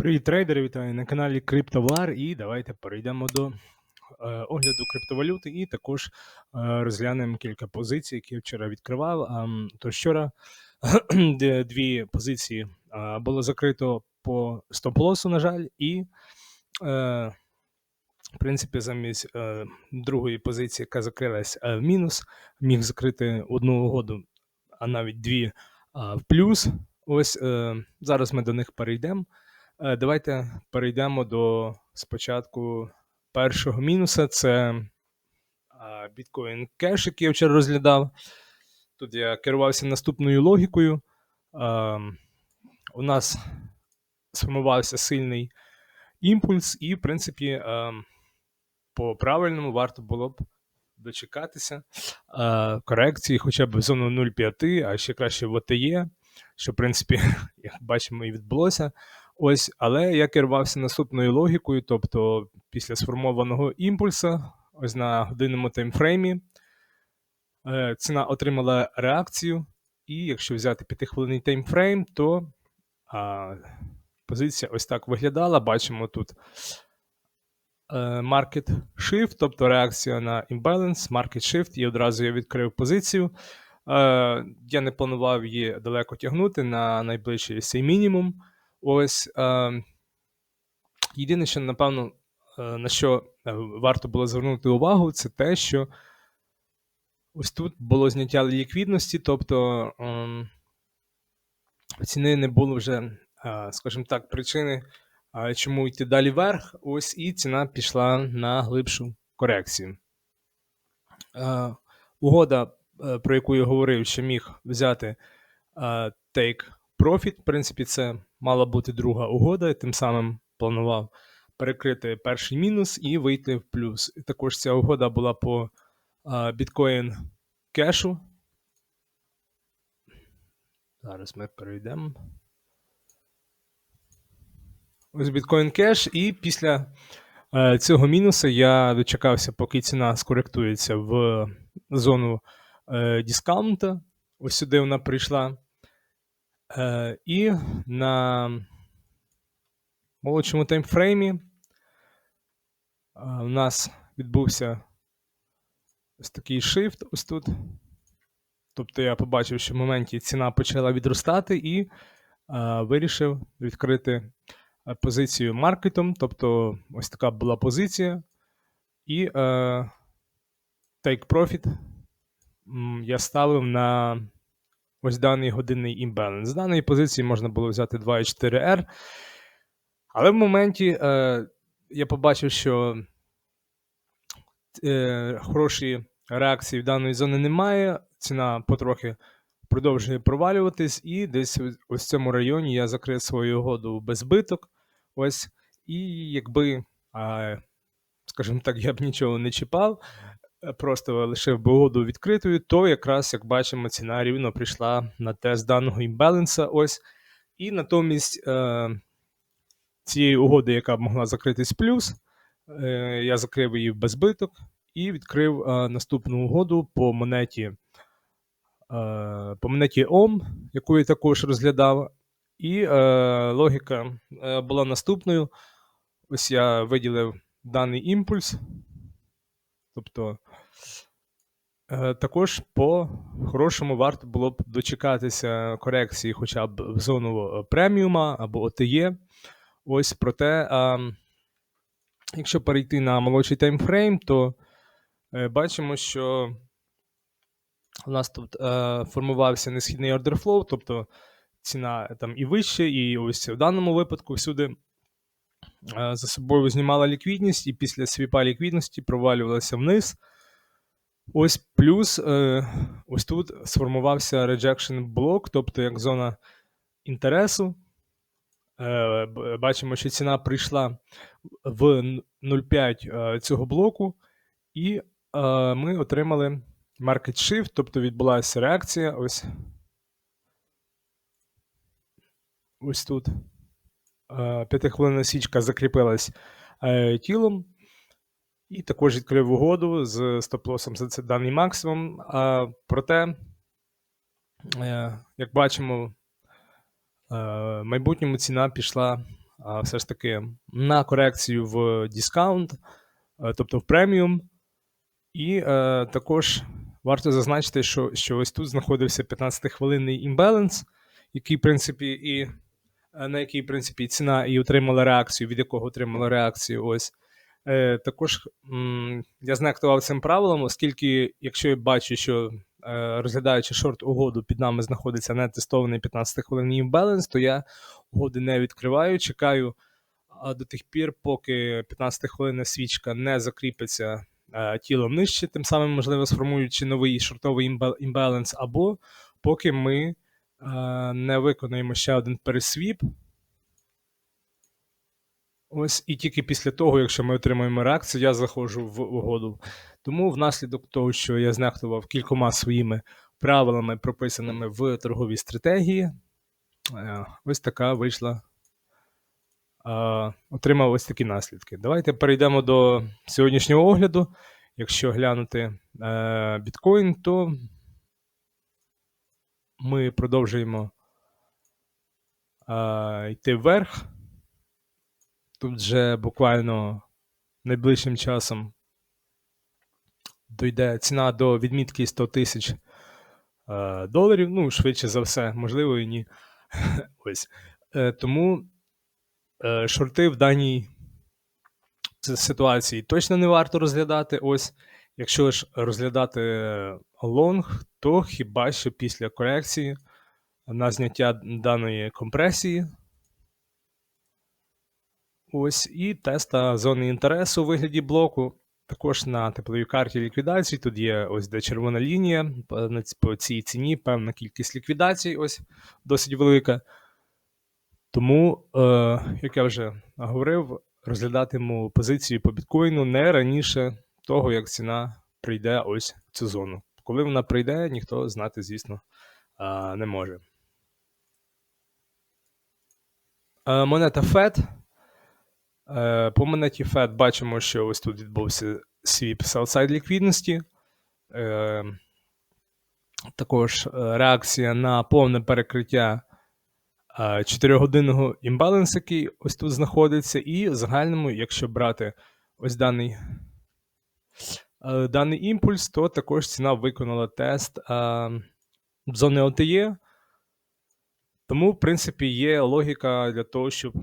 Привіт, трейдери! Вітаю на каналі CryptoVar і давайте перейдемо до е, огляду криптовалюти і також е, розглянемо кілька позицій, які я вчора відкривав. А, то вчора дві позиції а, було закрито по стоп-лосу, на жаль, і е, в принципі замість е, другої позиції, яка закрилась е, в мінус, міг закрити одну угоду, а навіть дві в плюс. Ось е, зараз ми до них перейдемо. Е, Давайте перейдемо до спочатку першого мінуса. Це Bitcoin Cash, який я вчора розглядав. Тут я керувався наступною логікою. У нас сформувався сильний імпульс, і, в принципі, по правильному варто було б дочекатися корекції хоча б зону 0,5, а ще краще в ОТЄ, що, в принципі, як бачимо, і відбулося. Ось, але я керувався наступною логікою, тобто після сформованого імпульсу, ось на годинному таймфреймі, е, ціна отримала реакцію, і якщо взяти 5-хвилинний таймфрейм, то а, позиція ось так виглядала. Бачимо тут е, market shift, тобто реакція на imbalance, market shift, і одразу я відкрив позицію. Е, Я не планував її далеко тягнути на найближчий цей мінімум. Ось е, єдине, що напевно е, на що е, варто було звернути увагу, це те, що ось тут було зняття ліквідності, тобто ем, ціни не було вже, е, скажімо так, причини, чому йти далі вверх. Ось і ціна пішла на глибшу корекцію. Угода, про яку я говорив, що міг взяти е, profit, в принципі, це мала бути друга угода, і тим самим планував перекрити перший мінус і вийти в плюс. І також ця угода була по біткоін кешу. Зараз ми перейдемо. Ось біткоін кеш, і після е, цього мінусу я дочекався, поки ціна скоректується в зону е, дискаунта. Ось сюди вона прийшла. І на молодшому таймфреймі е, у нас відбувся ось такий shift ось тут. Тобто я побачив, що в моменті ціна почала відростати і е, вирішив відкрити позицію маркетом. Тобто ось така була позиція. І е, take profit я ставив на ось даний годинний імбаланс. З даної позиції можна було взяти 2,4R. Але в моменті е, я побачив, що е, хорошої реакції в даної зони немає. Ціна потрохи продовжує провалюватись, і десь ось- в цьому районі я закрив свою угоду без збиток. Ось, і якби, а, скажімо так, я б нічого не чіпав, е, просто лишив би угоду відкритою, то якраз, як бачимо, ціна рівно прийшла на тест даного імбаланса. Ось. І натомість е, цієї угоди, яка б могла закритись плюс, е, я закрив її в безбиток і відкрив е, наступну угоду по монеті, е, по монеті OM, яку я також розглядав. І е, логіка була наступною. Ось я виділив даний імпульс. Тобто, е, також по хорошому варто було б дочекатися корекції хоча б в зону е, преміума або ОТЄ. Ось проте, а, якщо перейти на молодший таймфрейм, то е, бачимо, що у нас тут е, формувався несхідний flow, тобто ціна там і вище, і ось в даному випадку всюди е, за собою знімала ліквідність, і після свіпа ліквідності провалювалася вниз. Ось плюс е, ось тут сформувався rejection блок, тобто як зона інтересу. Е, Бачимо, що ціна прийшла в 0,5 е, цього блоку, і е, ми отримали market shift, тобто відбулася реакція. Ось, ось тут. Е, П'ятихвилинна січка закріпилась е, тілом. І також відкрив угоду з стоп-лосом за це даний максимум. А, проте, е, як бачимо, в майбутньому ціна пішла все ж таки на корекцію в дискаунт, тобто в преміум. І також варто зазначити, що, що ось тут знаходився 15-хвилинний імбаланс, який, в принципі, і на який, в принципі, ціна і отримала реакцію, від якого отримала реакцію. Ось. Е, також м, я знактував цим правилом, оскільки, якщо я бачу, що е, розглядаючи шорт угоду, під нами знаходиться нетестований 15-хвилинний імбаланс, то я угоди не відкриваю, чекаю а, до тих пір, поки 15-хвилинна свічка не закріпиться е, тілом нижче, тим самим, можливо, сформуючи новий шортовий імбал- імбаланс, або поки ми е, не виконаємо ще один пересвіп. Ось і тільки після того, якщо ми отримаємо реакцію, я заходжу в угоду. Тому внаслідок того, що я знехтував кількома своїми правилами, прописаними в торговій стратегії, е, ось така вийшла. е, Отримав ось такі наслідки. Давайте перейдемо до сьогоднішнього огляду. Якщо глянути е, біткоін, то ми продовжуємо е, йти вверх. Тут вже буквально найближчим часом дойде ціна до відмітки 100 тисяч е, доларів. Ну, швидше за все, можливо, і ні. Ось. Е, тому е, шорти в даній ситуації точно не варто розглядати. Ось. Якщо ж розглядати лонг, то хіба що після корекції на зняття даної компресії. Ось і теста зони інтересу у вигляді блоку. Також на тепловій карті ліквідації. Тут є ось де червона лінія. По, цій ціні певна кількість ліквідацій, ось досить велика. Тому, е, як я вже говорив, розглядатиму позицію по біткоїну не раніше того, як ціна прийде ось в цю зону. Коли вона прийде, ніхто знати, звісно, не може. Е, монета FED. Е, По монеті FED бачимо, що ось тут відбувся свіп селсайд ліквідності. Е, Також реакція на повне перекриття 4-годинного імбалансу, який ось тут знаходиться, і в загальному, якщо брати ось даний, даний імпульс, то також ціна виконала тест е, зони OTE. Тому, в принципі, є логіка для того, щоб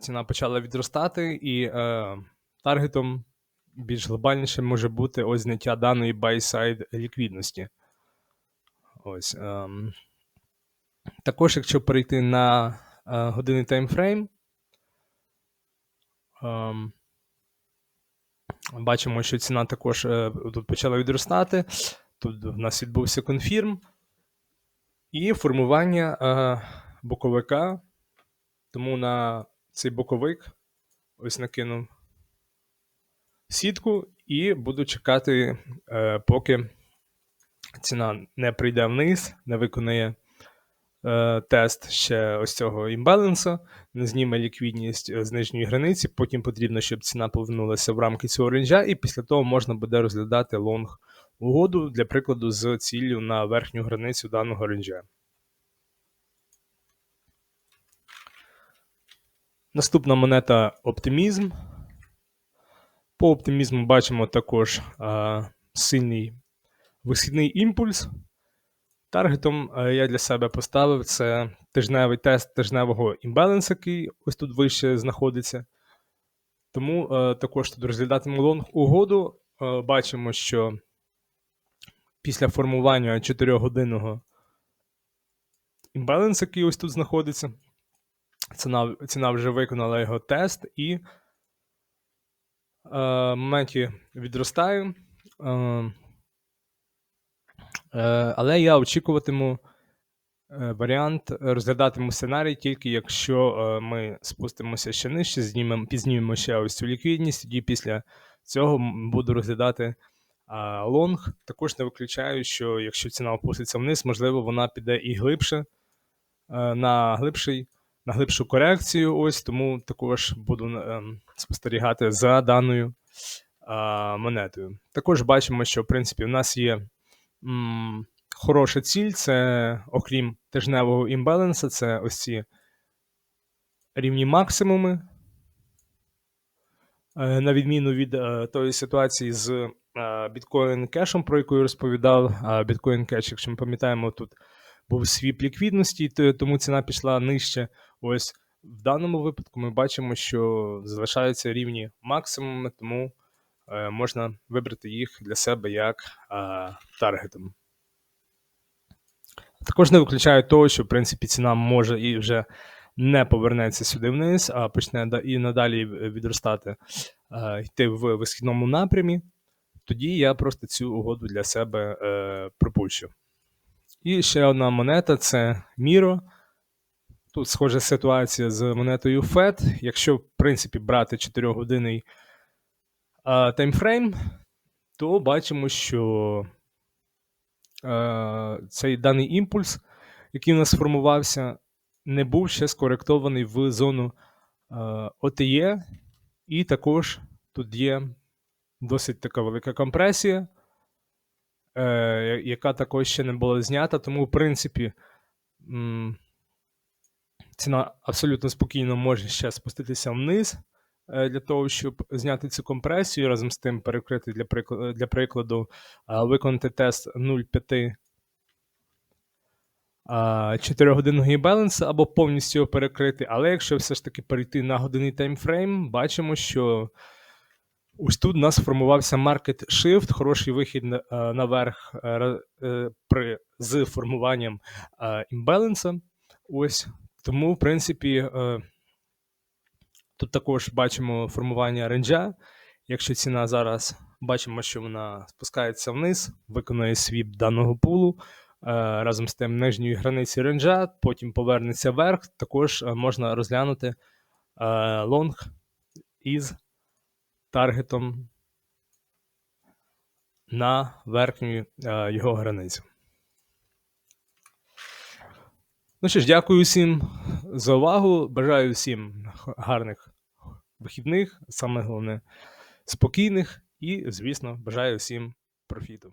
ціна почала відростати, і е, таргетом більш глобальніше може бути ось зняття даної buy-side ліквідності. Ось. ем. Також, якщо перейти на е, годинний таймфрейм, ем, бачимо, що ціна також е, почала відростати. Тут в нас відбувся конфірм і формування е, боковика. Тому на цей боковик ось накинув сітку і буду чекати, е, поки ціна не прийде вниз, не виконає е, тест ще ось цього імбалансу, не зніме ліквідність е, з нижньої границі. Потім потрібно, щоб ціна повернулася в рамки цього ренджа, і після того можна буде розглядати лонг угоду, для прикладу, з ціллю на верхню границю даного ренджа. Наступна монета оптимізм. По оптимізму бачимо також а, сильний висхідний імпульс. Таргетом я для себе поставив це тижневий тест тижневого імбалансу, який ось тут вище знаходиться. Тому також тут розглядатиму лонг угоду. Бачимо, що після формування 4-годинного імбалансу, який ось тут знаходиться, ціна, ціна вже виконала його тест і е, в моменті відростаю. Е, е, але я очікуватиму е, варіант, розглядатиму сценарій тільки якщо е, ми спустимося ще нижче, знімемо, підзнімемо ще ось цю ліквідність, тоді після цього буду розглядати лонг. Також не виключаю, що якщо ціна опуститься вниз, можливо, вона піде і глибше е, на глибший на глибшу корекцію. Ось тому також буду ем, спостерігати за даною а, монетою. Також бачимо, що в принципі в нас є м, хороша ціль, це окрім тижневого імбалансу, це ось ці рівні максимуми. Е, На відміну від е, тої ситуації з е, біткоін кешем, про яку я розповідав. А біткоін кеш, якщо ми пам'ятаємо, тут був свіп ліквідності, то- тому ціна пішла нижче. Ось в даному випадку ми бачимо, що залишаються рівні максимуми, тому е, можна вибрати їх для себе як е, таргетом. Також не виключаю того, що в принципі ціна може і вже не повернеться сюди вниз, а почне і надалі відростати, е, йти в висхідному напрямі. Тоді я просто цю угоду для себе е, пропущу. І ще одна монета це Miro. Тут схожа ситуація з монетою FED. Якщо, в принципі, брати 4-годинний таймфрейм, то бачимо, що цей даний імпульс, який у нас сформувався, не був ще скоректований в зону е, OTE, і також тут є досить така велика компресія, е, яка також ще не була знята, тому, в принципі, ціна абсолютно спокійно може ще спуститися вниз для того, щоб зняти цю компресію, разом з тим перекрити для прикладу, для прикладу е, виконати тест 0,5 4-годинного балансу або повністю його перекрити. Але якщо все ж таки перейти на годинний таймфрейм, бачимо, що ось тут у нас формувався market shift, хороший вихід е, наверх е, е, при, з формуванням е, імбаланса. Ось тому, в принципі, е, тут також бачимо формування ренджа. Якщо ціна зараз бачимо, що вона спускається вниз, виконує свіп даного пулу. е, Разом з тим нижньої границі ренджа, потім повернеться вверх. Також е, можна розглянути е, лонг із таргетом на верхню його границю. Ну що ж, дякую всім за увагу. Бажаю всім гарних вихідних, саме головне спокійних і, звісно, бажаю всім профіту.